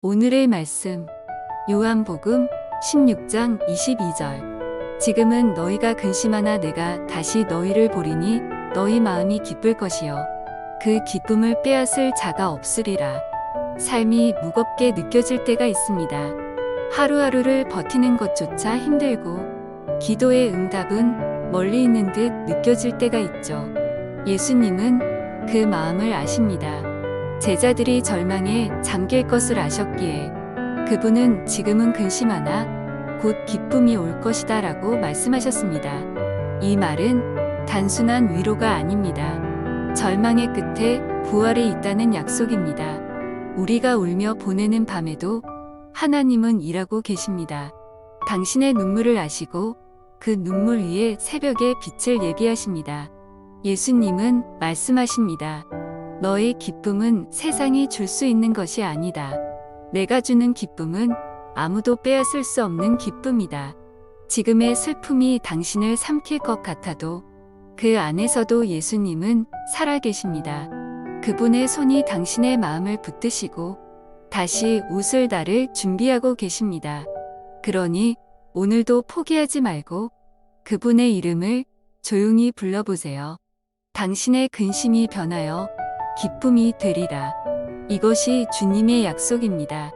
오늘의 말씀 요한복음 16장 22절 지금은 너희가 근심하나 내가 다시 너희를 보리니 너희 마음이 기쁠 것이요 그 기쁨을 빼앗을 자가 없으리라 삶이 무겁게 느껴질 때가 있습니다. 하루하루를 버티는 것조차 힘들고 기도의 응답은 멀리 있는 듯 느껴질 때가 있죠. 예수님은 그 마음을 아십니다. 제자들이 절망에 잠길 것을 아셨기에 그분은 지금은 근심하나 곧 기쁨이 올 것이다 라고 말씀하셨습니다. 이 말은 단순한 위로가 아닙니다. 절망의 끝에 부활이 있다는 약속입니다. 우리가 울며 보내는 밤에도 하나님은 일하고 계십니다. 당신의 눈물을 아시고 그 눈물 위에 새벽의 빛을 예비하십니다. 예수님은 말씀하십니다. 너의 기쁨은 세상이 줄 수 있는 것이 아니다. 내가 주는 기쁨은 아무도 빼앗을 수 없는 기쁨이다. 지금의 슬픔이 당신을 삼킬 것 같아도 그 안에서도 예수님은 살아계십니다. 그분의 손이 당신의 마음을 붙드시고 다시 웃을 날을 준비하고 계십니다. 그러니 오늘도 포기하지 말고 그분의 이름을 조용히 불러보세요. 당신의 근심이 변하여 기쁨이 되리라. 이것이 주님의 약속입니다.